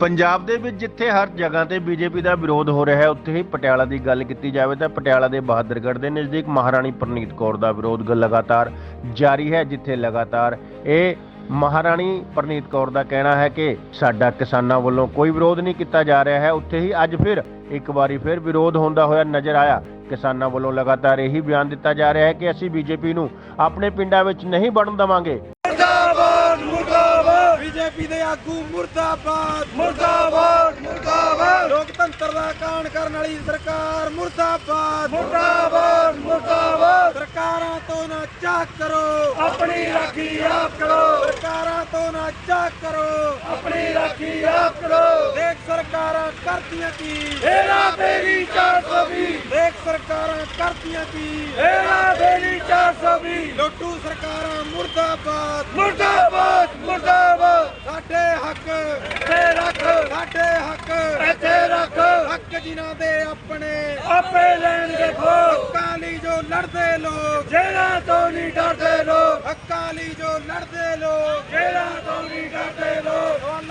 ਪੰਜਾਬ ਦੇ ਵਿੱਚ ਜਿੱਥੇ ਹਰ ਜਗ੍ਹਾ ਤੇ ਬੀਜੇਪੀ ਦਾ ਵਿਰੋਧ ਹੋ ਰਿਹਾ ਹੈ, ਉੱਥੇ ਹੀ ਪਟਿਆਲਾ ਦੀ ਗੱਲ ਕੀਤੀ ਜਾਵੇ ਤਾਂ ਪਟਿਆਲਾ ਦੇ ਬਹਾਦਰਗੜ੍ਹ ਦੇ ਨਜ਼ਦੀਕ ਮਹਾਰਾਣੀ ਪ੍ਰਨੀਤ ਕੌਰ ਦਾ ਵਿਰੋਧ ਗ- ਲਗਾਤਾਰ ਜਾਰੀ ਹੈ, ਜਿੱਥੇ ਲਗਾਤਾਰ ਇਹ ਮਹਾਰਾਣੀ ਪ੍ਰਨੀਤ ਕੌਰ ਦਾ ਕਹਿਣਾ ਹੈ ਕਿ ਸਾਡਾ ਕਿਸਾਨਾਂ ਵੱਲੋਂ ਕੋਈ ਵਿਰੋਧ ਨਹੀਂ ਕੀਤਾ ਜਾ ਰਿਹਾ ਹੈ। ਉੱਥੇ ਹੀ ਅੱਜ ਫਿਰ ਇੱਕ ਵਾਰੀ ਫਿਰ ਵਿਰੋਧ ਹੁੰਦਾ ਹੋਇਆ ਨਜ਼ਰ ਆਇਆ। ਕਿਸਾਨਾਂ ਵੱਲੋਂ ਲਗਾਤਾਰ ਇਹੀ ਬਿਆਨ ਦਿੱਤਾ ਜਾ ਰਿਹਾ ਹੈ ਕਿ ਅਸੀਂ ਬੀਜੇਪੀ ਨੂੰ ਆਪਣੇ ਪਿੰਡਾਂ ਵਿੱਚ ਨਹੀਂ ਵੜਨ ਦੇਵਾਂਗੇ। ਬੀਜੇਪੀ ਦੇ ਆਗੂ ਮੁਰਦਾਬਾਦ। ਮੁਰਦਾਬਾਦ ਮੁਰਦਾਬਾਦ। ਲੋਕਤੰਤਰ ਦਾ ਕਾਣ ਕਰਨ ਵਾਲੀ ਸਰਕਾਰ ਮੁਰਦਾਬਾਦ। ਮੁਰਦਾਬਾਦ ਮੁਰਦਾਬਾਦ। ਸਰਕਾਰਾਂ ਤੋਂ ਨਾ ਚਾਕ ਕਰੋ। ਆਪਣੀ ਰਾਖੀ ਆਪ ਕਰੋ। ਸਰਕਾਰਾਂ ਤੋਂ ਨਾ ਚਾਕ ਕਰੋ। ਆਪਣੀ ਰਾਖੀ ਆਪ ਕਰੋ। ਦੇਖ ਸਰਕਾਰਾਂ ਕਰਦੀਆਂ ਕੀ। ਹੇਰਾ ਫੇਰੀ 420 ਦੇਖ ਸਰਕਾਰਾਂ ਕਰਦੀਆਂ ਕੀ। ਹੇਰਾ ਫੇਰੀ 420 ਲੋਟੂ ਸਰਕਾਰਾਂ ਮੁਰਦਾਬਾਦ। ਮੁਰਦਾਬਾਦ ਮੁਰਦਾਬਾਦ ਸਾਡੇ ਹੱਕ ਤੇ ਰੱਖ ਸਾਡੇ ਹੱਕ ਇੱਥੇ ਰੱਖ ਹੱਕ ਜਿਨ੍ਹਾਂ ਦੇ ਆਪਣੇ ਆਪੇ ਲੈਣਗੇ ਖੋ ਹੱਕਾਂ ਲਈ ਜੋ ਲੜਦੇ ਲੋਕ ਜੇਲ੍ਹਾਂ ਤੋਂ ਨਹੀਂ ਡਰਦੇ ਲੋਕ। ਹੱਕਾਂ ਲਈ ਜੋ ਲੜਦੇ ਲੋਕ ਜੇਲ੍ਹਾਂ ਤੋਂ